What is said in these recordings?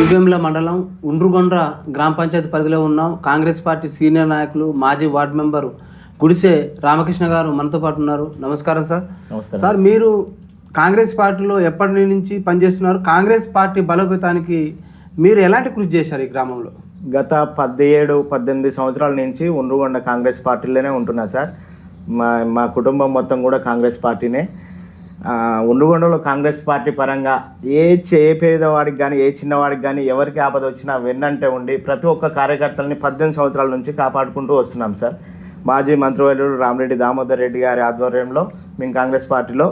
శివెంల మండలం ఉండ్రుగొండ్ర గ్రామ పంచాయతీ పరిధిలో ఉన్నాం కాంగ్రెస్ పార్టీ సీనియర్ నాయకులు మాజీ వార్డు మెంబరు గుడిసె రామకృష్ణ గారు మనతో పాటు ఉన్నారు. నమస్కారం సార్. నమస్కారం సార్. మీరు కాంగ్రెస్ పార్టీలో ఎప్పటి నుంచి పనిచేస్తున్నారు? కాంగ్రెస్ పార్టీ బలోపేతానికి మీరు ఎలాంటి కృషి చేశారు ఈ గ్రామంలో? గత పదిహేడు పద్దెనిమిది సంవత్సరాల నుంచి ఉండ్రుగొండ కాంగ్రెస్ పార్టీలోనే ఉంటున్నా సార్. మా మా కుటుంబం మొత్తం కూడా కాంగ్రెస్ పార్టీనే. ఆ, ఉండ్రుగొండలో కాంగ్రెస్ పార్టీ పరంగా ఏ చే పేదవాడికి కానీ ఏ చిన్నవాడికి కానీ ఎవరికి ఆపద వచ్చినా వెన్నంటే ఉండి ప్రతి ఒక్క కార్యకర్తలని పద్దెనిమిది సంవత్సరాల నుంచి కాపాడుకుంటూ వస్తున్నాం సార్. మాజీ మంత్రివర్యుడు రామరెడ్డి దామోదర్ రెడ్డి గారి ఆధ్వర్యంలో మేము కాంగ్రెస్ పార్టీలో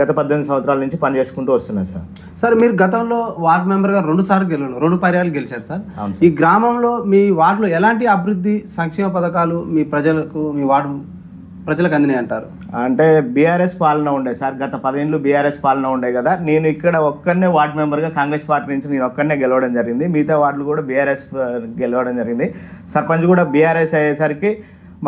గత పద్దెనిమిది సంవత్సరాల నుంచి పనిచేసుకుంటూ వస్తున్నాం సార్. సార్ మీరు గతంలో వార్డు మెంబర్గా రెండు సార్లు గెలవను రెండు పర్యాలు గెలిచారు సార్. ఈ గ్రామంలో మీ వార్డులో ఎలాంటి అభివృద్ధి సంక్షేమ పథకాలు మీ ప్రజలకు మీ వార్డు ప్రజలకు అందినాయి అంటారు? అంటే బీఆర్ఎస్ పాలన ఉండే సార్ గత పదేళ్ళు బీఆర్ఎస్ పాలన ఉండే కదా నేను ఇక్కడ ఒక్కనే వార్డ్ మెంబర్గా కాంగ్రెస్ పార్టీ నుంచి నేను ఒక్కనే గెలవడం జరిగింది. మిగతా వార్డులు కూడా బీఆర్ఎస్ గెలవడం జరిగింది. సర్పంచ్ కూడా బీఆర్ఎస్ అయ్యేసరికి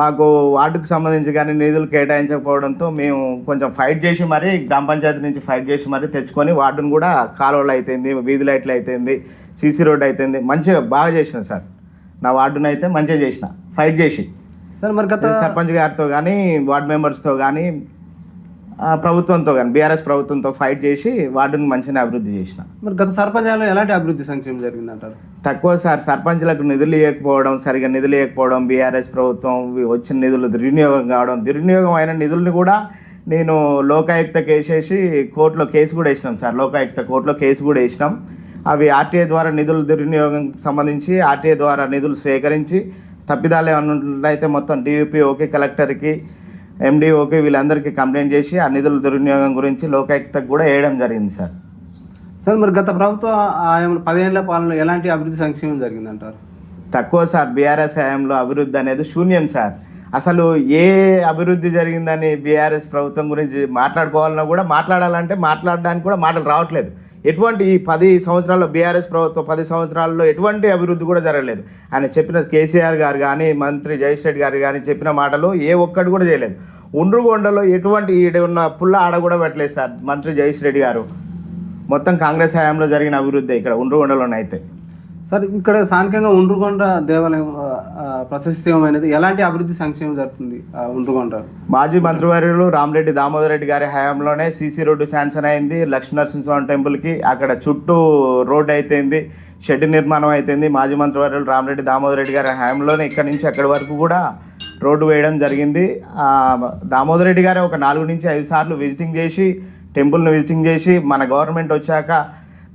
మాకు వార్డుకు సంబంధించి కానీ నిధులు కేటాయించకపోవడంతో మేము కొంచెం ఫైట్ చేసి మరీ గ్రామ పంచాయతీ నుంచి ఫైట్ చేసి మరీ తెచ్చుకొని వార్డును కూడా కాలువలు అయితేంది వీధి లైట్లు అయితేంది సీసీ రోడ్ అయితేంది మంచిగా బాగా చేసిన సార్. నా వార్డును అయితే మంచిగా చేసిన ఫైట్ చేసి. సార్ మరి గత సర్పంచ్ గారితో కానీ వార్డ్ మెంబర్స్తో కానీ ప్రభుత్వంతో కానీ బీఆర్ఎస్ ప్రభుత్వంతో ఫైట్ చేసి వార్డుని మంచిగా అభివృద్ధి చేసిన. మరి గత సర్పంచాలలో ఎలాంటి అభివృద్ధి సంక్షేమం జరిగిందంటారు? తక్కువ సార్ సర్పంచ్లకు నిధులు ఇవ్వకపోవడం సరిగా నిధులు ఇవ్వకపోవడం బీఆర్ఎస్ ప్రభుత్వం వచ్చిన నిధులు దుర్వినియోగం కావడం దుర్వినియోగం అయిన నిధుల్ని కూడా నేను లోకాయుక్త కేసేసి కోర్టులో కేసు కూడా వేసినాం సార్. లోకాయుక్త కోర్టులో కేసు కూడా వేసినాం. అవి ఆర్టీఐ ద్వారా నిధులు దుర్వినియోగం సంబంధించి ఆర్టీఐ ద్వారా నిధులు సేకరించి తప్పిదాలు ఏమన్నా ఉన్నట్లయితే మొత్తం డియూపీ ఓకే కలెక్టర్కి ఎండిఓకి వీళ్ళందరికీ కంప్లైంట్ చేసి ఆ నిధుల దుర్వినియోగం గురించి లోకాయుక్తకు కూడా వేయడం జరిగింది సార్. సార్ మరి గత ప్రభుత్వ ఆయా పదేళ్ళ పాలనలో ఎలాంటి అభివృద్ధి సంక్షేమం జరిగిందంటారు? తక్కువ సార్ బీఆర్ఎస్ హయాంలో అభివృద్ధి అనేది శూన్యం సార్. అసలు ఏ అభివృద్ధి జరిగిందని బీఆర్ఎస్ ప్రభుత్వం గురించి మాట్లాడుకోవాలన్నా కూడా మాట్లాడాలంటే మాట్లాడడానికి కూడా మాటలు రావట్లేదు. ఎటువంటి ఈ పది సంవత్సరాల్లో బీఆర్ఎస్ ప్రభుత్వం పది సంవత్సరాల్లో ఎటువంటి అభివృద్ధి కూడా జరగలేదు. ఆయన చెప్పిన కేసీఆర్ గారు కానీ మంత్రి జగదీష్ రెడ్డి గారు కానీ చెప్పిన మాటలు ఏ ఒక్కటి కూడా చేయలేదు. ఉండ్రుగొండలో ఎటువంటి ఈడ ఉన్న పుల్ల ఆడ కూడా పెట్టలేదు సార్ మంత్రి జగదీష్ రెడ్డి గారు. మొత్తం కాంగ్రెస్ హయాంలో జరిగిన అభివృద్ధి ఇక్కడ ఉండ్రుగొండలోనైతే. సార్ ఇక్కడ స్థానికంగా ఉండ్రుగొండ దేవాలయం ఆ, ప్రశస్తిమైనది. ఎలాంటి అభివృద్ధి సంక్షేమం జరుగుతుంది ఆ ఉండ్రుగొండ? మాజీ మంత్రివర్యులు రామరెడ్డి దామోదర్ రెడ్డి గారి హయాంలోనే సీసీ రోడ్డు శాంక్షన్ అయింది. లక్ష్మీనరసింహస్వామి టెంపుల్కి అక్కడ చుట్టూ రోడ్డు అయితేంది షెడ్ నిర్మాణం అయితేంది. మాజీ మంత్రివర్యులు రామరెడ్డి దామోదర్ రెడ్డి గారి హయాంలోనే ఇక్కడ నుంచి అక్కడి వరకు కూడా రోడ్డు వేయడం జరిగింది. దామోదర్ రెడ్డి గారు ఒక నాలుగు నుంచి ఐదు సార్లు విజిటింగ్ చేసి టెంపుల్ని విజిటింగ్ చేసి మన గవర్నమెంట్ వచ్చాక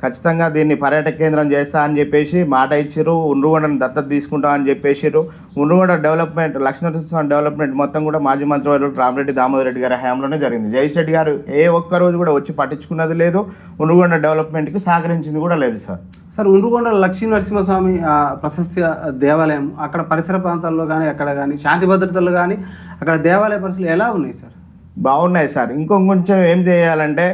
ఖచ్చితంగా దీన్ని పర్యాటక కేంద్రం చేస్తా అని చెప్పేసి మాట ఇచ్చారు ఉండ్రుగొండను దత్తత తీసుకుంటాం అని చెప్పేసిరు ఉండ్రుగొండ డెవలప్మెంట్ లక్ష్మీనరసింహస్వామి డెవలప్మెంట్ మొత్తం కూడా మాజీ మంత్రివర్యులు రామరెడ్డి దామోదర్ రెడ్డి గారి హయాంలోనే జరిగింది. జగదీష్ రెడ్డి గారు ఏ ఒక్క రోజు కూడా వచ్చి పట్టించుకున్నది లేదు. ఉండ్రుగొండ డెవలప్మెంట్కి సహకరించింది కూడా లేదు సార్. సార్ ఉండ్రుగొండ లక్ష్మీ నరసింహస్వామి ప్రశస్తి దేవాలయం అక్కడ పరిసర ప్రాంతాల్లో కానీ అక్కడ కానీ శాంతి భద్రతలు కానీ అక్కడ దేవాలయ పరిస్థితులు ఎలా ఉన్నాయి సార్? బాగున్నాయి సార్. ఇంకొంచెం ఏం చేయాలంటే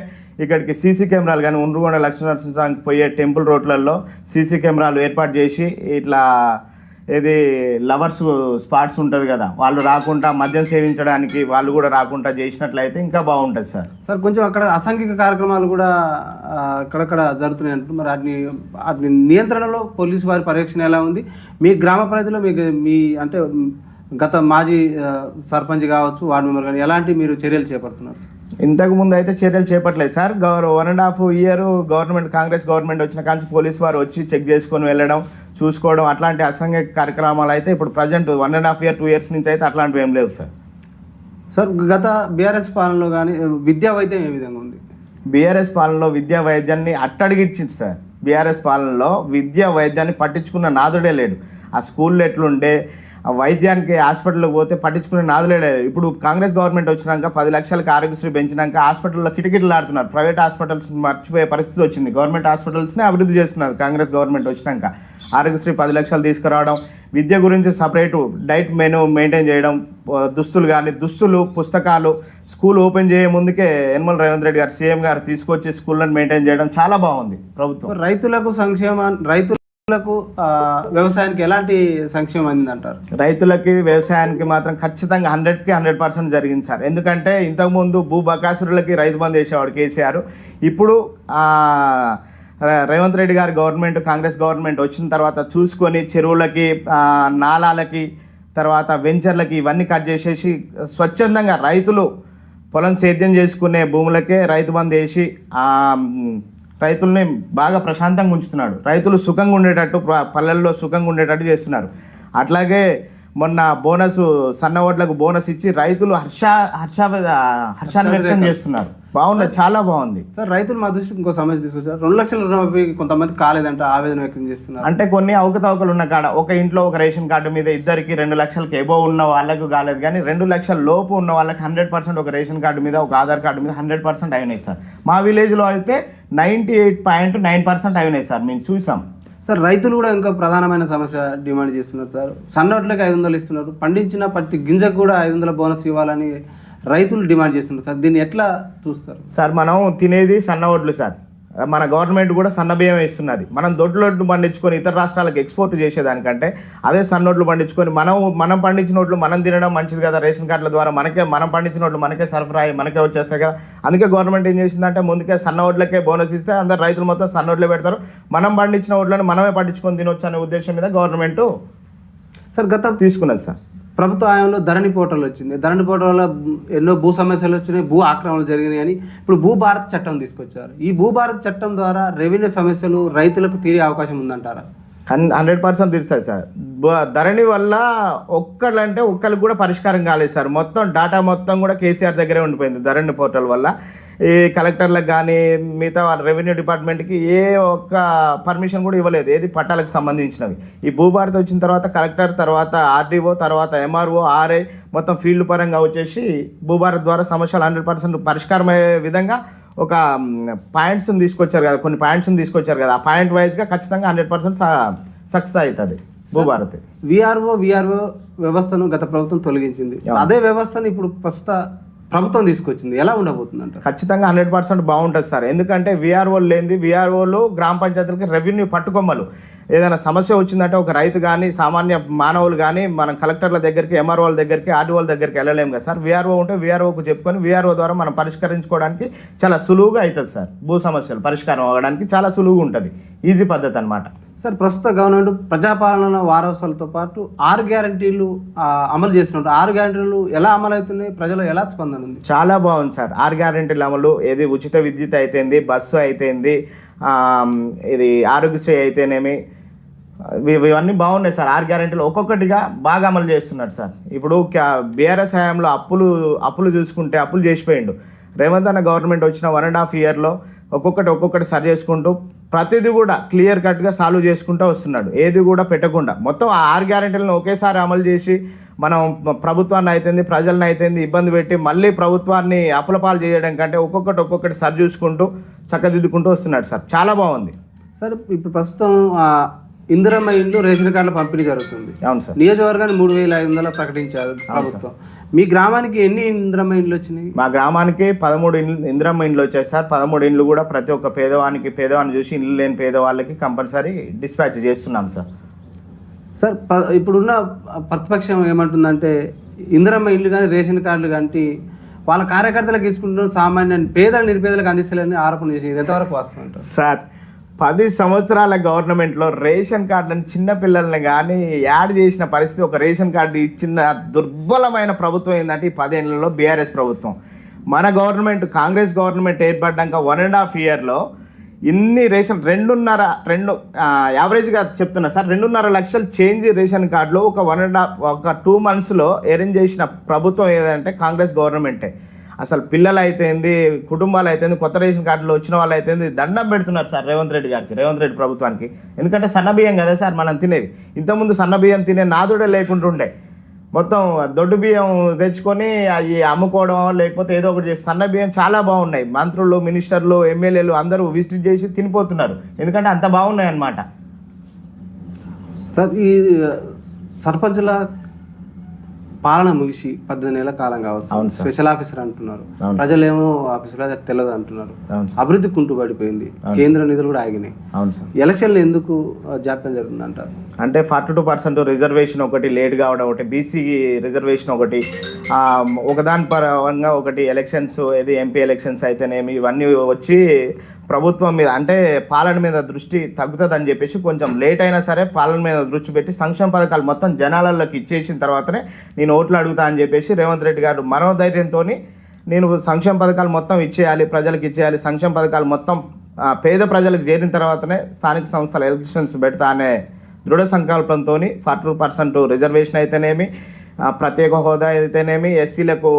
ఇక్కడికి సీసీ కెమెరాలు కానీ ఉండ్రుగొండ లక్ష్మీనరసింహస్వామికి పోయే టెంపుల్ రోడ్లలో సీసీ కెమెరాలు ఏర్పాటు చేసి ఇట్లా ఏది లవర్స్ స్పాట్స్ ఉంటుంది కదా వాళ్ళు రాకుండా మద్యం సేవించడానికి వాళ్ళు కూడా రాకుండా చేసినట్లయితే ఇంకా బాగుంటుంది సార్. సార్ కొంచెం అక్కడ అసాంఘిక కార్యక్రమాలు కూడా అక్కడక్కడ జరుగుతున్నాయి అంటున్నారు. మరి వాటిని వాటిని నియంత్రణలో పోలీసు వారి పర్యవేక్షణ ఎలా ఉంది? మీ గ్రామ పరిధిలో మీకు మీ అంటే గత మాజీ సర్పంచ్ కావచ్చు వార్డు మెంబర్ కానీ ఎలాంటి మీరు చర్యలు చేపడుతున్నారు సార్? ఇంతకు ముందు అయితే చర్యలు చేపట్టలేదు. Sir Gavai one and half year government Congress government వచ్చిన కాంచి పోలీస్ వారు వచ్చి చెక్ చేసుకొని వెళ్ళడం చూసుకోవడం అట్లాంటి అసాంఘిక కార్యక్రమాలు అయితే ఇప్పుడు present one and half year two years నుంచి అయితే అట్లాంటివి ఏం లేవు సార్. సార్ గత బీఆర్ఎస్ పాలనలో కానీ విద్యా వైద్యం ఏ విధంగా ఉంది? బీఆర్ఎస్ పాలనలో విద్యా వైద్యాన్ని అట్టడిగిచ్చింది సార్. బీఆర్ఎస్ పాలనలో విద్యా వైద్యాన్ని పట్టించుకున్న నాదుడే లేడు. ఆ స్కూల్లో ఎట్లుండే వైద్యానికి హాస్పిటల్కి పోతే పట్టించుకునే నాదులే ఇప్పుడు కాంగ్రెస్ గవర్నమెంట్ వచ్చినాక పది లక్షలకు ఆరోగ్యశ్రీ పెంచినాక హాస్పిటల్లో కిటకిటలు ఆడుతున్నారు. ప్రైవేట్ హాస్పిటల్స్ మర్చిపోయే పరిస్థితి వచ్చింది. గవర్నమెంట్ హాస్పిటల్స్ని అభివృద్ధి చేస్తున్నారు కాంగ్రెస్ గవర్నమెంట్ వచ్చినాక. ఆరోగ్యశ్రీ పది లక్షలు తీసుకురావడం విద్య గురించి సపరేటు డైట్ మెనూ మెయింటైన్ చేయడం దుస్తులు కానీ దుస్తులు పుస్తకాలు స్కూల్ ఓపెన్ చేయ ముందుకే యనమల రేవంత్ రెడ్డి గారు సీఎం గారు తీసుకొచ్చి స్కూళ్ళని మెయింటైన్ చేయడం చాలా బాగుంది ప్రభుత్వం. రైతులకు రైతులకు సంక్షేమ రైతులకు వ్యవసాయానికి ఎలాంటి సంక్షేమం అందిందంటారు? రైతులకి వ్యవసాయానికి మాత్రం ఖచ్చితంగా హండ్రెడ్కి హండ్రెడ్ పర్సెంట్ జరిగింది సార్. ఎందుకంటే ఇంతకుముందు భూ బకాసురులకి రైతు బంద్ చేసేవాడు కేసీఆర్. ఇప్పుడు రేవంత్ రెడ్డి గారి గవర్నమెంట్ కాంగ్రెస్ గవర్నమెంట్ వచ్చిన తర్వాత చూసుకొని చెరువులకి నాళాలకి నాలాలకి తర్వాత వెంచర్లకి ఇవన్నీ కట్ చేసేసి స్వచ్ఛందంగా రైతులు పొలం సేద్యం చేసుకునే భూములకే రైతు బంద్ వేసి రైతుల్ని బాగా ప్రశాంతంగా ఉంచుతున్నాడు. రైతులు సుఖంగా ఉండేటట్టు పల్లెల్లో సుఖంగా ఉండేటట్టు చేస్తున్నారు. అట్లాగే మొన్న బోనస్ సన్న ఓట్లకు బోనస్ ఇచ్చి రైతులు హర్ష హర్ష హర్షాన్ని వ్యక్తం చేస్తున్నారు. బాగుంది చాలా బాగుంది. సార్ రైతులు మా దృష్టికి ఇంకో సమస్య తీసుకొచ్చారు. రెండు లక్షల రుణమాఫీ కొంతమంది కాలేదంట ఆవేదన వ్యక్తం చేస్తున్నారు. అంటే కొన్ని అవకతవకలు ఉన్న కాడ ఒక ఇంట్లో ఒక రేషన్ కార్డు మీద ఇద్దరికి రెండు లక్షలకి ఎబో ఉన్న వాళ్ళకు కాలేదు కానీ రెండు లక్షల లోపు ఉన్న వాళ్ళకి హండ్రెడ్ పర్సెంట్ ఒక రేషన్ కార్డు మీద ఒక ఆధార్ కార్డు మీద హండ్రెడ్ పర్సెంట్ అయినాయి సార్. మా విలేజ్లో అయితే ninety eight point nine percent అయినాయి సార్ మేము చూసాం. సార్ రైతులు కూడా ఇంకా ప్రధానమైన సమస్య డిమాండ్ చేస్తున్నారు సార్. సన్నోట్లకి ఐదు వందలు ఇస్తున్నారు. పండించిన ప్రతి గింజకు కూడా ఐదు వందల బోనస్ ఇవ్వాలని రైతులు డిమాండ్ చేస్తున్నారు సార్. దీన్ని ఎట్లా చూస్తారు? సార్ మనం తినేది సన్న వడ్లు సార్. మన గవర్నమెంట్ కూడా సన్న బియ్యం ఇస్తున్నది. మనం దొడ్లొడ్లు పండించుకొని ఇతర రాష్ట్రాలకు ఎక్స్పోర్ట్ చేసేదానికంటే అదే సన్నోట్లు పండించుకొని మనం మనం పండించిన వడ్లు మనం తినడం మంచిది కదా రేషన్ కార్డుల ద్వారా. మనకే మనం పండించిన వడ్లు మనకే సరఫరా అయ్యి మనకే వచ్చేస్తాయి కదా. అందుకే గవర్నమెంట్ ఏం చేసిందంటే ముందుకే సన్న వడ్లకే బోనస్ ఇస్తే అందరు రైతులు మొత్తం సన్న వడ్లే పెడతారు. మనం పండించిన వడ్లను మనమే పండించుకొని తినొచ్చు అనే ఉద్దేశం మీద గవర్నమెంట్ సార్ గత తీసుకున్నది సార్. ప్రభుత్వ హయాంలో ధరణి పోర్టల్ వచ్చింది. ధరణి పోర్టల్ వల్ల ఎన్నో భూ సమస్యలు వచ్చినాయి భూ ఆక్రమణలు జరిగినాయి అని ఇప్పుడు భూభారత్ చట్టం తీసుకొచ్చారు. ఈ భూభారత్ చట్టం ద్వారా రెవెన్యూ సమస్యలు రైతులకు తీరే అవకాశం ఉందంటారా? హన్ హండ్రెడ్ పర్సెంట్ తీరుస్తుంది సార్. ధరణి వల్ల ఒక్కళ్ళంటే ఒక్కరికి కూడా పరిష్కారం కాలేదు సార్. మొత్తం డాటా మొత్తం కూడా కేసీఆర్ దగ్గరే ఉండిపోయింది ధరణి పోర్టల్ వల్ల. ఈ కలెక్టర్లకు కానీ మిగతా వాళ్ళ రెవెన్యూ డిపార్ట్మెంట్కి ఏ ఒక్క పర్మిషన్ కూడా ఇవ్వలేదు. ఏది పట్టాలకు సంబంధించినవి. ఈ భూభారతి వచ్చిన తర్వాత కలెక్టర్ తర్వాత ఆర్డీఓ తర్వాత ఎంఆర్ఓ ఆర్ఐ మొత్తం ఫీల్డ్ పరంగా వచ్చేసి భూభారత్ ద్వారా సమస్యలు హండ్రెడ్ పర్సెంట్ పరిష్కారం అయ్యే విధంగా ఒక పాయింట్స్ని తీసుకొచ్చారు కదా కొన్ని పాయింట్స్ని తీసుకొచ్చారు కదా. ఆ పాయింట్ వైజ్గా ఖచ్చితంగా హండ్రెడ్ పర్సెంట్ సక్సెస్ అవుతుంది. భూభారతి. విఆర్ఓ విఆర్ఓ వ్యవస్థను గత ప్రభుత్వం తొలగించింది. అదే వ్యవస్థను ఇప్పుడు ప్రస్తుత ప్రభుత్వం తీసుకొచ్చింది. ఎలా ఉండబోతుందంట ఖచ్చితంగా హండ్రెడ్ పర్సెంట్ బాగుంటుంది సార్. ఎందుకంటే విఆర్ఓలు లేనిది విఆర్ఓలు గ్రామ పంచాయతీలకి రెవెన్యూ పట్టుకొమ్మలు. ఏదైనా సమస్య వచ్చిందంటే ఒక రైతు కానీ సామాన్య మానవులు కానీ మనం కలెక్టర్ల దగ్గరికి ఎంఆర్ఓల దగ్గరికి ఆర్డీఓల దగ్గరికి వెళ్ళలేము కదా సార్. విఆర్ఓ ఉంటే విఆర్ఓకు చెప్పుకొని విఆర్ఓ ద్వారా మనం పరిష్కరించుకోవడానికి చాలా సులువుగా అవుతుంది సార్. భూ సమస్యలు పరిష్కారం అవ్వడానికి చాలా సులువుగా ఉంటుంది. ఈజీ పద్ధతి అనమాట సార్ ప్రస్తుత గవర్నమెంట్ ప్రజాపాలన వారసులతో పాటు ఆరు గ్యారంటీలు అమలు చేస్తున్నారు. ఆరు గ్యారంటీలు ఎలా అమలు అవుతున్నాయి ప్రజలు ఎలా స్పందన ఉంది? చాలా బాగుంది సార్. ఆరు గ్యారంటీలు అమలు ఏది ఉచిత విద్యుత్ అయితేంది బస్సు అయితేంది ఇది ఆరోగ్యశ్రీ అయితేనేమి ఇవన్నీ బాగున్నాయి సార్. ఆరు గ్యారెంటీలు ఒక్కొక్కటిగా బాగా అమలు చేస్తున్నారు సార్. ఇప్పుడు బీఆర్ఎస్ హయాంలో అప్పులు అప్పులు చూసుకుంటే అప్పులు చేసిపోయిండు. రేవంత్ అన్న గవర్నమెంట్ వచ్చిన వన్ అండ్ హాఫ్ ఇయర్లో ఒక్కొక్కటి ఒక్కొక్కటి సరి చేసుకుంటూ ప్రతిదీ కూడా క్లియర్ కట్గా సాల్వ్ చేసుకుంటూ వస్తున్నాడు. ఏది కూడా పెట్టకుండా. మొత్తం ఆ ఆరు గ్యారెంటీలను ఒకేసారి అమలు చేసి మనం ప్రభుత్వాన్ని అయితేంది ప్రజలను అయితేంది ఇబ్బంది పెట్టి మళ్ళీ ప్రభుత్వాన్ని అప్పులపాలు చేయడం కంటే ఒక్కొక్కటి ఒక్కొక్కటి సరి చూసుకుంటూ చక్కదిద్దుకుంటూ వస్తున్నాడు సార్. చాలా బాగుంది. సార్ ఇప్పుడు ప్రస్తుతం ఇందిరమ్మ ఇల్లు రేషన్ కార్డుల పంపిణీ జరుగుతుంది. అవును సార్. నియోజకవర్గాన్ని మూడు వేల ఐదు వందలు ప్రకటించారు ప్రభుత్వం. మీ గ్రామానికి ఎన్ని ఇందిరమ్మ ఇండ్లు వచ్చినాయి? మా గ్రామానికి పదమూడు ఇండ్లు ఇందిరమ్మ ఇండ్లు వచ్చాయి సార్. పదమూడు ఇండ్లు కూడా ప్రతి ఒక్క పేదవానికి పేదవాన్ని చూసి ఇల్లు లేని పేదవాళ్ళకి కంపల్సరీ డిస్పాచ్ చేస్తున్నాం సార్. సార్ ప- ఇప్పుడున్న ప్రతిపక్షం ఏమంటుందంటే ఇందిరమ్మ ఇల్లు కానీ రేషన్ కార్డులు కానీ వాళ్ళ కార్యకర్తలకు ఇచ్చుకుంటున్న సామాన్య పేదల నిరుపేదలకు అందిస్తలేని ఆరోపణ చేసి ఇది ఎంతవరకు వస్తుందంట సార్ పది సంవత్సరాల గవర్నమెంట్లో రేషన్ కార్డులను చిన్నపిల్లల్ని కానీ యాడ్ చేసిన పరిస్థితి ఒక రేషన్ కార్డు ఇచ్చిన దుర్బలమైన ప్రభుత్వం ఏంటంటే ఈ పదేళ్ళలో బీఆర్ఎస్ ప్రభుత్వం. మన గవర్నమెంట్ కాంగ్రెస్ గవర్నమెంట్ ఏర్పడ్డాక వన్ అండ్ హాఫ్ ఇయర్లో ఇన్ని రేషన్ రెండున్నర రెండు యావరేజ్గా చెప్తున్నా సార్ రెండున్నర లక్షలు చేంజ్ రేషన్ కార్డులో ఒక వన్ అండ్ హాఫ్ ఒక టూ మంత్స్లో అరేంజ్ చేసిన ప్రభుత్వం ఏదంటే కాంగ్రెస్ గవర్నమెంటే. అసలు పిల్లలు అయితేంది కుటుంబాలు అయితేంది కొత్త రేషన్ కార్డులో వచ్చిన వాళ్ళు అయితేంది దండం పెడుతున్నారు సార్ రేవంత్ రెడ్డి గారికి రేవంత్ రెడ్డి ప్రభుత్వానికి. ఎందుకంటే సన్నబియ్యం కదా సార్ మనం తినేది. ఇంతకుముందు సన్నబియ్యం తినే నాదుడే లేకుంటుండే మొత్తం దొడ్డు బియ్యం తెచ్చుకొని అవి అమ్ముకోవడం లేకపోతే ఏదో ఒకటి చేసి సన్న బియ్యం చాలా బాగున్నాయి. మంత్రులు మినిస్టర్లు ఎమ్మెల్యేలు అందరూ విజిట్ చేసి తినిపోతున్నారు. ఎందుకంటే అంత బాగున్నాయి అన్నమాట సార్ ఈ సర్పంచుల పాలన ముగిసి పద్దెనిమిది నెలల కాలం కావచ్చు. స్పెషల్ ఆఫీసర్ అంటున్నారు. ప్రజలేమో ఆఫీసర్ తెలియదు అంటున్నారు. అభివృద్ధి కుంటు పడిపోయింది. కేంద్ర నిధులు కూడా ఆగినాయి. ఎలక్షన్లు ఎందుకు జాప్యం జరుగుతుంది అంటారు అంటే ఫార్టీ టూ పర్సెంట్ రిజర్వేషన్ ఒకటి లేట్ కావడం ఒకటి బీసీ రిజర్వేషన్ ఒకటి ఒకదాని పరంగా ఒకటి ఎలక్షన్స్ ఏది ఎంపీ ఎలక్షన్స్ అయితేనేమి ఇవన్నీ వచ్చి ప్రభుత్వం మీద అంటే పాలన మీద దృష్టి తగ్గుతుందని చెప్పేసి కొంచెం లేట్ అయినా సరే పాలన మీద దృష్టి పెట్టి సంక్షేమ పథకాలు మొత్తం జనాలలోకి ఇచ్చేసిన తర్వాతనే నేను ఓట్లు అడుగుతా అని చెప్పేసి రేవంత్ రెడ్డి గారు మనోధైర్యంతో నేను సంక్షేమ పథకాలు మొత్తం ఇచ్చేయాలి ప్రజలకు ఇచ్చేయాలి సంక్షేమ పథకాలు మొత్తం పేద ప్రజలకు చేరిన తర్వాతనే స్థానిక సంస్థల ఎలక్షన్స్ పెడతా అనే దృఢ సంకల్పంతో ఫార్టీ టూ పర్సెంట్ రిజర్వేషన్ అయితేనేమి ప్రత్యేక హోదా అయితేనేమి ఎస్సీలకు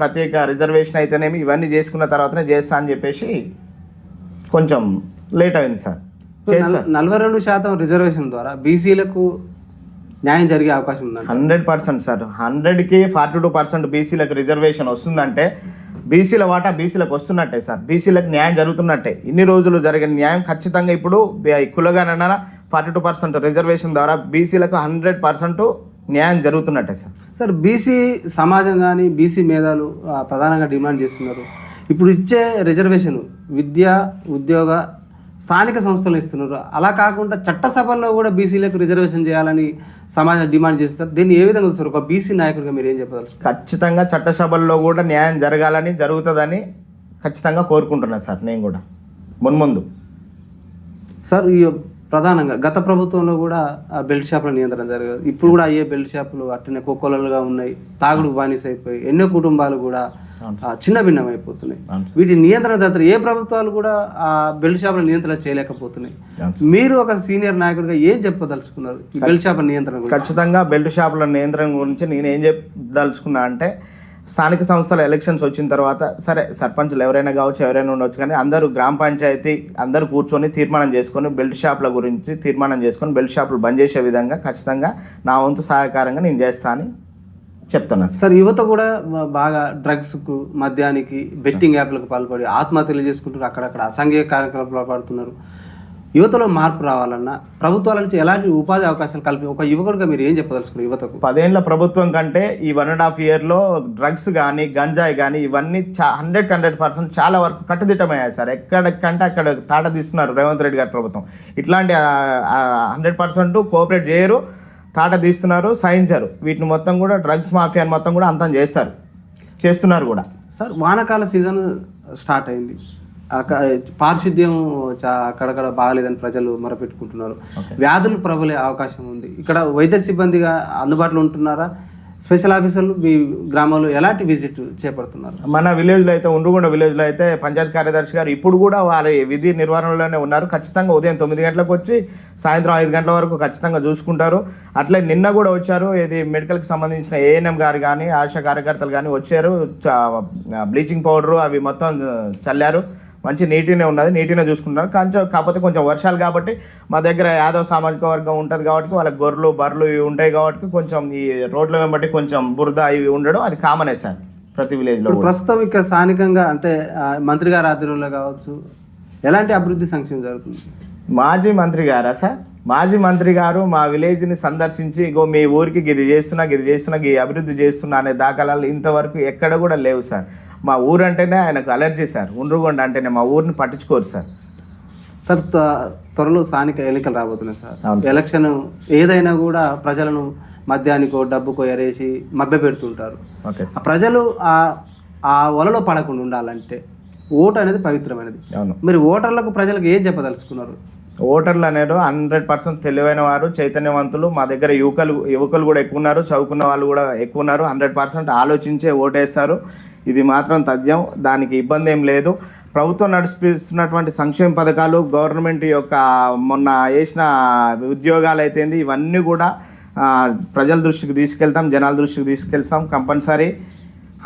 ప్రత్యేక రిజర్వేషన్ అయితేనేమి ఇవన్నీ చేసుకున్న తర్వాతనే చేస్తా అని చెప్పేసి కొంచెం లేట్ అయింది సార్. నలభై రెండు శాతం రిజర్వేషన్ ద్వారా బీసీలకు న్యాయం జరిగే అవకాశం ఉందండి హండ్రెడ్ పర్సెంట్ సార్. హండ్రెడ్కి ఫార్టీ టూ పర్సెంట్ బీసీలకు రిజర్వేషన్ వస్తుందంటే బీసీల వాటా బీసీలకు వస్తున్నట్టే సార్. బీసీలకు న్యాయం జరుగుతున్నట్టే. ఇన్ని రోజులు జరిగిన న్యాయం ఖచ్చితంగా ఇప్పుడు కులగానన్న ఫార్టీ టూ పర్సెంట్ రిజర్వేషన్ ద్వారా బీసీలకు హండ్రెడ్ పర్సెంట్ న్యాయం జరుగుతున్నట్టే సార్. సార్ బీసీ సమాజం కానీ బీసీ మేధాలు ప్రధానంగా డిమాండ్ చేస్తున్నారు. ఇప్పుడు ఇచ్చే రిజర్వేషన్ విద్య ఉద్యోగ స్థానిక సంస్థలు ఇస్తున్నారు. అలా కాకుండా చట్టసభల్లో కూడా బీసీలకు రిజర్వేషన్ చేయాలని సమాజం డిమాండ్ చేస్తారు దీన్ని ఏ విధంగా చూస్తారు ఒక బీసీ నాయకుడిగా మీరు ఏం చెప్పగలరు? ఖచ్చితంగా చట్టసభల్లో కూడా న్యాయం జరగాలని జరుగుతుందని ఖచ్చితంగా కోరుకుంటున్నాను సార్ నేను కూడా. మున్ముందు. సార్ ఈ ప్రధానంగా గత ప్రభుత్వంలో కూడా ఆ బెల్ట్ షాపుల నియంత్రణ జరగదు. ఇప్పుడు కూడా అయ్యే బెల్ట్ షాపులు అట్టనే కుక్కలలుగా ఉన్నాయి తాగుడు బానిస అయిపోయి ఎన్నో కుటుంబాలు కూడా ఆ, చిన్న భిన్నం అయిపోతున్నాయి వీటి నియంత్రణ జరుగుతుంది ఏ ప్రభుత్వాలు కూడా ఆ బెల్ట్ షాపుల నియంత్రణ చేయలేకపోతున్నాయి. మీరు ఒక సీనియర్ నాయకుడిగా ఏం చెప్పదలుచుకున్నారు బెల్ట్ షాపుల నియంత్రణ ఖచ్చితంగా బెల్ట్ షాపుల నియంత్రణ గురించి నేను ఏం చెప్పదలుచుకున్నా అంటే స్థానిక సంస్థల ఎలక్షన్స్ వచ్చిన తర్వాత సరే సర్పంచులు ఎవరైనా కావచ్చు ఎవరైనా ఉండొచ్చు కానీ అందరూ గ్రామ పంచాయతీ అందరూ కూర్చొని తీర్మానం చేసుకొని బెల్ట్ షాప్ల గురించి తీర్మానం చేసుకొని బెల్ట్ షాపులు బంద్ చేసే విధంగా ఖచ్చితంగా నా వంతు సహకారంగా నేను చేస్తాను చెప్తున్నాను చెప్తున్నా. సార్ యువత కూడా బాగా డ్రగ్స్కు మద్యానికి బెట్టింగ్ యాప్లకు పాల్పడి ఆత్మహత్యలు చేసుకుంటున్నారు అక్కడక్కడ అసంఘీయ కార్యకలాపాలు పాల్పడుతున్నారు. యువతలో మార్పు రావాలన్నా ప్రభుత్వాల నుంచి ఎలాంటి ఉపాధి అవకాశాలు కల్పి ఒక యువకుడిగా మీరు ఏం చెప్పదలుచుకున్నారు యువతకు? పదేళ్ళ ప్రభుత్వం కంటే ఈ వన్ అండ్ హాఫ్ ఇయర్లో డ్రగ్స్ కానీ గంజాయి కానీ ఇవన్నీ చా హండ్రెడ్ హండ్రెడ్ పర్సెంట్ చాలా వరకు కట్టుదిట్టమయ్యాయి సార్. ఎక్కడికంటే అక్కడ తాట తీస్తున్నారు రేవంత్ రెడ్డి గారి ప్రభుత్వం. ఇట్లాంటి హండ్రెడ్ పర్సెంట్ కోఆపరేట్ చేయరు తాట తీస్తున్నారు సహించరు. వీటిని మొత్తం కూడా డ్రగ్స్ మాఫియాని మొత్తం కూడా అంతం చేస్తారు. చేస్తున్నారు కూడా. సార్ వానాకాల సీజన్ స్టార్ట్ అయింది. పారిశుద్ధ్యం చా- అక్కడక్కడ బాగలేదని ప్రజలు మొరపెట్టుకుంటున్నారు. వ్యాధులు ప్రబలే అవకాశం ఉంది. ఇక్కడ వైద్య సిబ్బందిగా అందుబాటులో ఉంటున్నారా? స్పెషల్ ఆఫీసర్లు మీ గ్రామంలో ఎలాంటి విజిట్ చేపడుతున్నారు? మన విలేజ్లో అయితే ఉండ్రుగొండ విలేజ్లో అయితే పంచాయత్ కార్యదర్శి గారు ఇప్పుడు కూడా వారి విధి నిర్వహణలోనే ఉన్నారు. ఖచ్చితంగా ఉదయం తొమ్మిది గంటలకు వచ్చి సాయంత్రం ఐదు గంటల వరకు ఖచ్చితంగా చూసుకుంటారు. అట్లే నిన్న కూడా వచ్చారు. ఇది మెడికల్కి సంబంధించిన ఏఎన్ఎం గారు కానీ ఆశా కార్యకర్తలు కానీ వచ్చారు. బ్లీచింగ్ పౌడరు అవి మొత్తం చల్లారు. మంచి నీట్గానే ఉన్నది నీట్గానే చూసుకుంటున్నారు. కొంచెం కాకపోతే కొంచెం వర్షాలు కాబట్టి మా దగ్గర యాదవ్ సామాజిక వర్గం ఉంటుంది కాబట్టి వాళ్ళకి గొర్రెలు బర్రెలు ఇవి ఉంటాయి కాబట్టి కొంచెం ఈ రోడ్ల వెంబడి కొంచెం బురద ఇవి ఉండడం అది కామనే సార్ ప్రతి విలేజ్లో ప్రస్తుతం ఇక్కడ స్థానికంగా అంటే మంత్రి గారి ఆధ్వర్యంలో కావచ్చు ఎలాంటి అభివృద్ధి సంక్షేమం జరుగుతుంది? మాజీ మంత్రి గారా సార్? మాజీ మంత్రి గారు మా విలేజ్ని సందర్శించి ఇగో మీ ఊరికి గిది చేస్తున్నా గిది చేస్తున్నా గి అభివృద్ధి చేస్తున్నా అనే దాఖలాలు ఇంతవరకు ఎక్కడ కూడా లేవు సార్. మా ఊరు అంటేనే ఆయనకు అలర్జీ సార్. ఉండ్రుగొండ అంటేనే మా ఊరిని పట్టించుకోరు సార్. సార్ త్వ- త్వరలో స్థానిక ఎన్నికలు రాబోతున్నాయి సార్. ఎలక్షన్ ఏదైనా కూడా ప్రజలను మద్యానికో డబ్బుకో ఎరేసి మభ్య పెడుతుంటారు. ఓకే ఆ సార్ ప్రజలు ఆ ఆ వలలో పడకుండా ఉండాలంటే ఓటు అనేది పవిత్రమైనది. మీరు ఓటర్లకు ప్రజలకు ఏం చెప్పదలుచుకున్నారు? ఓటర్లు అనేది హండ్రెడ్ పర్సెంట్ తెలివైన వారు చైతన్యవంతులు మా దగ్గర యువకులు యువకులు కూడా ఎక్కువ ఉన్నారు చదువుకున్న వాళ్ళు కూడా ఎక్కువ ఉన్నారు హండ్రెడ్ పర్సెంట్ ఆలోచించే ఓటేస్తారు. ఇది మాత్రం తథ్యం దానికి ఇబ్బంది ఏం లేదు. ప్రభుత్వం నడిపిస్తున్నటువంటి సంక్షేమ పథకాలు గవర్నమెంట్ యొక్క మొన్న వేసిన ఉద్యోగాలు అయితేంది ఇవన్నీ కూడా ప్రజల దృష్టికి తీసుకెళ్తాం జనాల దృష్టికి తీసుకెళ్తాం కంపల్సరీ.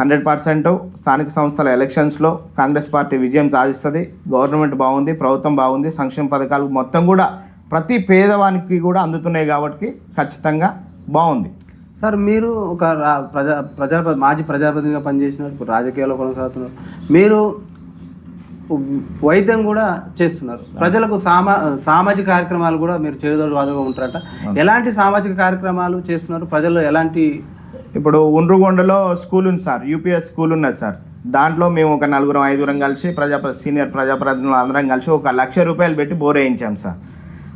హండ్రెడ్ పర్సెంట్ స్థానిక సంస్థల ఎలక్షన్స్లో కాంగ్రెస్ పార్టీ విజయం సాధిస్తుంది. గవర్నమెంట్ బాగుంది ప్రభుత్వం బాగుంది సంక్షేమ పథకాలు మొత్తం కూడా ప్రతి పేదవానికి కూడా అందుతున్నాయి కాబట్టి ఖచ్చితంగా బాగుంది. సార్ మీరు ఒక రా- ప్రజా ప్రజా మాజీ ప్రజాప్రతినిధిగా పనిచేసినారు ఇప్పుడు రాజకీయాల్లో కొనసాగుతున్నారు. మీరు వైద్యం కూడా చేస్తున్నారు. ప్రజలకు సామా సామాజిక కార్యక్రమాలు కూడా మీరు చేయదోడుగా ఉంటారట. ఎలాంటి సామాజిక కార్యక్రమాలు చేస్తున్నారు? ప్రజల్లో ఎలాంటి ఇప్పుడు ఉండ్రుగొండలో స్కూల్ ఉంది సార్ యూపీఎస్ స్కూల్ ఉన్నది సార్. దాంట్లో మేము ఒక నలుగురం ఐదుగురం కలిసి ప్రజా సీనియర్ ప్రజాప్రతినిధులు అందరం కలిసి ఒక లక్ష రూపాయలు పెట్టి బోర్ వేయించాం సార్.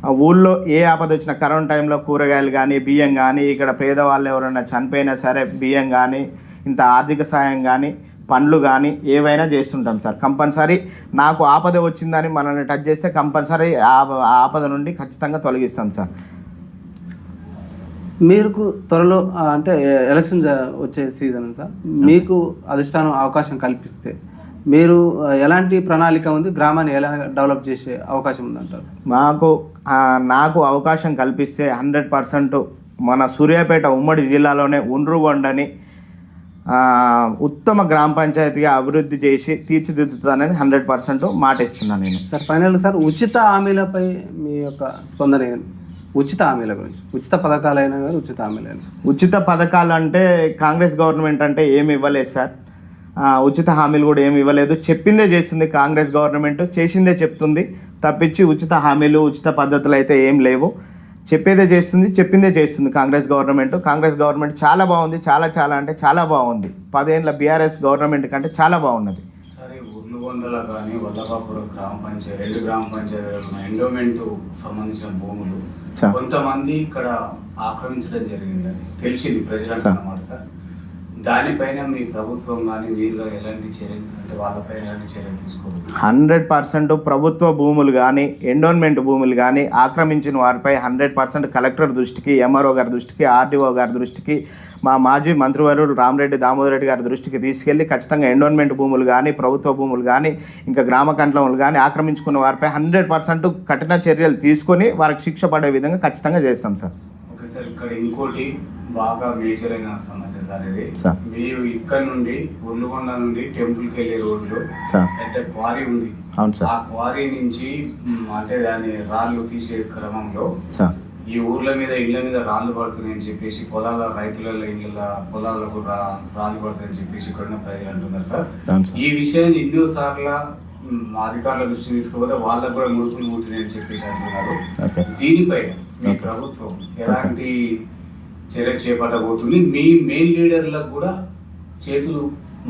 ఆ ఊళ్ళో ఏ ఆపద వచ్చిన కరోనా టైంలో కూరగాయలు కానీ బియ్యం కానీ ఇక్కడ పేదవాళ్ళు ఎవరైనా చనిపోయినా సరే బియ్యం కానీ ఇంత ఆర్థిక సాయం కానీ పనులు కానీ ఏవైనా చేస్తుంటాం సార్. కంపల్సరీ నాకు ఆపద వచ్చిందని మనల్ని టచ్ చేస్తే కంపల్సరీ ఆ ఆపద నుండి ఖచ్చితంగా తొలగిస్తాం సార్. మీకు త్వరలో అంటే ఎలక్షన్ వచ్చే సీజన్ సార్. మీకు అధిష్టానం అవకాశం కల్పిస్తే మీరు ఎలాంటి ప్రణాళిక ఉంది? గ్రామాన్ని ఎలా డెవలప్ చేసే అవకాశం ఉందంటారు? మాకు నాకు అవకాశం కల్పిస్తే హండ్రెడ్ పర్సెంట్ మన సూర్యాపేట ఉమ్మడి జిల్లాలోనే ఉండ్రుగొండని ఉత్తమ గ్రామ పంచాయతీగా అభివృద్ధి చేసి తీర్చిదిద్దుతానని హండ్రెడ్ పర్సెంట్ మాట ఇస్తున్నాను నేను. సార్ ఫైనల్ సార్ ఉచిత హామీలపై మీ యొక్క స్పందన ఉచిత హామీల గురించి. ఉచిత పథకాలైనా కానీ ఉచిత హామీలైనా ఉచిత పథకాలు అంటే కాంగ్రెస్ గవర్నమెంట్ అంటే ఏమి ఇవ్వలేదు సార్. ఉచిత హామీలు కూడా ఏమి ఇవ్వలేదు. చెప్పిందే చేస్తుంది కాంగ్రెస్ గవర్నమెంట్. చేసిందే చెప్తుంది. తప్పించి ఉచిత హామీలు ఉచిత పద్ధతులు అయితే ఏం లేవు. చెప్పేదే చేస్తుంది చెప్పిందే చేస్తుంది కాంగ్రెస్ గవర్నమెంట్. కాంగ్రెస్ గవర్నమెంట్ చాలా బాగుంది. చాలా చాలా అంటే చాలా బాగుంది. పదేళ్ళ బీఆర్ఎస్ గవర్నమెంట్ కంటే చాలా బాగున్నది. ఉర్లుగొండల కానీ వల్లభాపురం గ్రామ పంచాయతీ రెండు గ్రామ పంచాయతీలు ఎండోమెంట్ సంబంధించిన భూములు. కొంతమంది ఇక్కడ ఆక్రమించడం జరిగిందని తెలిసింది ప్రజలకు. అన్నమాట సార్ దానిపైన మీ ప్రభుత్వం కానీ మీరు కానీ ఎలాంటి చర్యలు అంటే వాళ్ళపై ఎలాంటి చర్యలు తీసుకోవాలి? హండ్రెడ్ పర్సెంట్ ప్రభుత్వ భూములు కానీ ఎండోన్మెంట్ భూములు కానీ ఆక్రమించిన వారిపై హండ్రెడ్ పర్సెంట్ కలెక్టర్ దృష్టికి ఎంఆర్ఓ గారి దృష్టికి ఆర్డీఓ గారి దృష్టికి మా మాజీ మంత్రివర్యులు రామరెడ్డి దామోదర్ రెడ్డి గారి దృష్టికి తీసుకెళ్ళి ఖచ్చితంగా ఎండోన్మెంట్ భూములు కానీ ప్రభుత్వ భూములు కానీ ఇంకా గ్రామ కంట్లములు కానీ ఆక్రమించుకున్న వారిపై హండ్రెడ్ పర్సెంట్ కఠిన చర్యలు తీసుకొని వారికి శిక్ష పడే విధంగా ఖచ్చితంగా చేస్తాం సార్. ఓకే సార్ ఇక్కడ ఇంకోటి బాగా మేజర్ అయిన సమస్య సార్ ఇది. మీరు ఇక్కడ నుండి ఉర్లుగొండ నుండి టెంపుల్కి వెళ్ళే రోడ్లో పెద్ద క్వారీ ఉంది. ఆ క్వారీ నుంచి అంటే దాని రాళ్ళు తీసే క్రమంలో ఈ ఊర్ల మీద ఇళ్ళ మీద రాళ్ళు పడుతున్నాయని చెప్పేసి పొలాల రైతుల ఇళ్ళ పొలాలకు రాళ్ళు పడుతున్నాయని చెప్పేసి ఇక్కడ ప్రజలు అంటున్నారు సార్. ఈ విషయాన్ని ఎన్నో సార్ల అధికారుల దృష్టి తీసుకుపోతే వాళ్ళకు కూడా ముడుపులు ముట్టినాయని చెప్పేసి అంటున్నారు. దీనిపై మీ. ప్రభుత్వం ఎలాంటి చర్య చేపట్టబోతుంది? మీ మెయిన్ లీడర్లకు కూడా చేతులు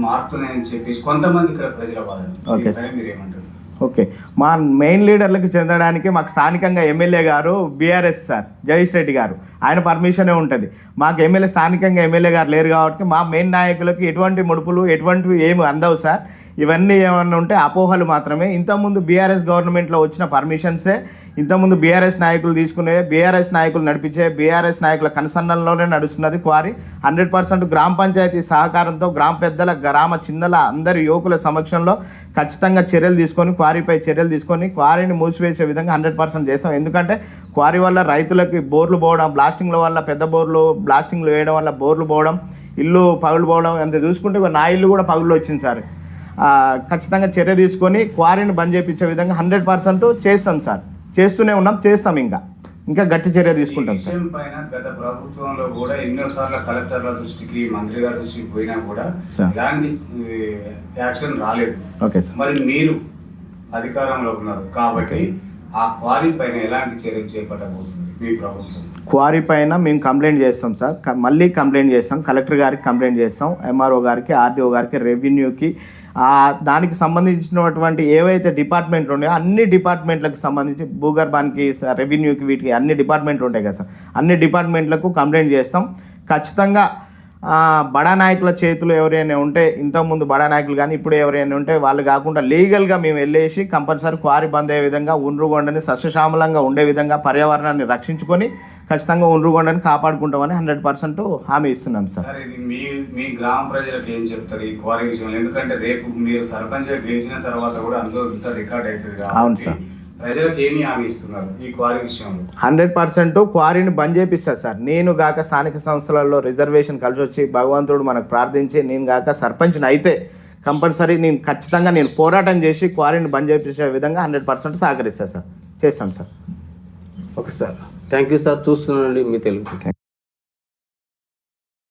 మారుతున్నాయని చెప్పేసి కొంతమంది ఇక్కడ ప్రజల దీనిపై మీరు ఏమంటారు ఓకే. మా మెయిన్ లీడర్లకు చెందడానికి మాకు స్థానికంగా ఎమ్మెల్యే గారు బీఆర్ఎస్ సార్ జగదీష్ రెడ్డి గారు. ఆయన పర్మిషనే ఉంటుంది. మాకు ఎమ్మెల్యే స్థానికంగా ఎమ్మెల్యే గారు లేరు కాబట్టి మా మెయిన్ నాయకులకు ఎటువంటి ముడుపులు ఎటువంటివి ఏమి అందవు సార్. ఇవన్నీ ఏమన్నా ఉంటే అపోహలు మాత్రమే. ఇంతకుముందు బీఆర్ఎస్ గవర్నమెంట్లో వచ్చిన పర్మిషన్సే ఇంతకుముందు బీఆర్ఎస్ నాయకులు తీసుకునే బీఆర్ఎస్ నాయకులు నడిపించే బీఆర్ఎస్ నాయకుల కన్సన్నల్లోనే నడుస్తున్నది క్వారీ. హండ్రెడ్ పర్సెంట్ గ్రామ పంచాయతీ సహకారంతో గ్రామ పెద్దల గ్రామ చిన్నల అందరి యువకుల సమక్షంలో ఖచ్చితంగా చర్యలు తీసుకొని క్వారీపై చర్యలు తీసుకొని క్వారీని మూసివేసే విధంగా హండ్రెడ్ పర్సెంట్ చేస్తాం. ఎందుకంటే క్వారీ వల్ల రైతులకి బోర్లు పోవడం బ్లాస్టింగ్ల వల్ల పెద్ద బోర్లు బ్లాస్టింగ్లు వేయడం వల్ల బోర్లు పోవడం ఇల్లు పగులు పోవడం అంత చూసుకుంటే నా ఇల్లు కూడా పగులు వచ్చింది సార్. ఖచ్చితంగా చర్య తీసుకొని క్వారీని బంద్ చేయించే విధంగా హండ్రెడ్ పర్సెంట్ చేస్తాం సార్. చేస్తూనే ఉన్నాం చేస్తాం ఇంకా. ఇంకా గట్టి చర్య తీసుకుంటాం సార్. పైన గత ప్రభుత్వంలో కూడా ఎన్నో సార్లు కలెక్టర్ల దృష్టికి మంత్రి గారి దృష్టికి పోయినా కూడా. ఎలాంటి ఏ, యాక్షన్ రాలేదు. Okay sir. మరి మీరు అధికారంలో ఉన్నారు. కాబట్టి ఆ క్వారీ పైన ఎలాంటి చర్యలు చేపట్టబోతుంది మీ ప్రభుత్వం? క్వారీ పైన మేము కంప్లైంట్ చేస్తాం సార్. మళ్ళీ కంప్లైంట్ చేస్తాం. కలెక్టర్ గారికి కంప్లైంట్ చేస్తాం. ఎంఆర్ఓ గారికి ఆర్డీఓ గారికి రెవెన్యూకి. ఆ దానికి సంబంధించినటువంటి ఏవైతే డిపార్ట్మెంట్లు ఉన్నాయో అన్ని డిపార్ట్మెంట్లకు సంబంధించి భూగర్భానికి రెవెన్యూకి వీటికి అన్ని డిపార్ట్మెంట్లు ఉంటాయి కదా సార్. అన్ని డిపార్ట్మెంట్లకు కంప్లైంట్ చేస్తాం. ఖచ్చితంగా బడా నాయకుల చేతులు ఎవరైనా ఉంటే ఇంతకుముందు బడా నాయకులు కానీ ఇప్పుడు ఎవరైనా ఉంటే వాళ్ళు కాకుండా లీగల్గా మేము వెళ్ళేసి కంపల్సరీ క్వారీ బంద్ అయ్యే విధంగా ఉండ్రుగొండని సస్యశ్యామలంగా ఉండే విధంగా పర్యావరణాన్ని రక్షించుకొని ఖచ్చితంగా ఉండ్రుగొండని కాపాడుకుంటామని హండ్రెడ్ పర్సెంట్ హామీ ఇస్తున్నాం సార్ మీ మీ గ్రామ ప్రజలకు ఏం చెప్తారు ఈ క్వారీ విషయంలో ఎందుకంటే రేపు మీరు సర్పంచ్ గెలిచిన తర్వాత కూడా అందులో రికార్డ్ అవుతుంది అవును సార్. ప్రజలకు ఏమి హామీ ఇస్తున్నారు ఈ క్వారీ విషయంలో? హండ్రెడ్ పర్సెంట్ క్వారీని బంద్ చేపిస్తారు సార్. నేను గాక స్థానిక సంస్థలలో రిజర్వేషన్ కలిసి వచ్చి భగవంతుడు మనకు ప్రార్థించి నేను గాక సర్పంచ్ని అయితే కంపల్సరీ నేను ఖచ్చితంగా నేను పోరాటం చేసి క్వారీని బంద్ చేపించే విధంగా హండ్రెడ్ పర్సెంట్ సహకరిస్తాను సార్. చేస్తాం sir. Okay sir. Thank you sir. చూస్తున్నానండి మీ తెలుగు.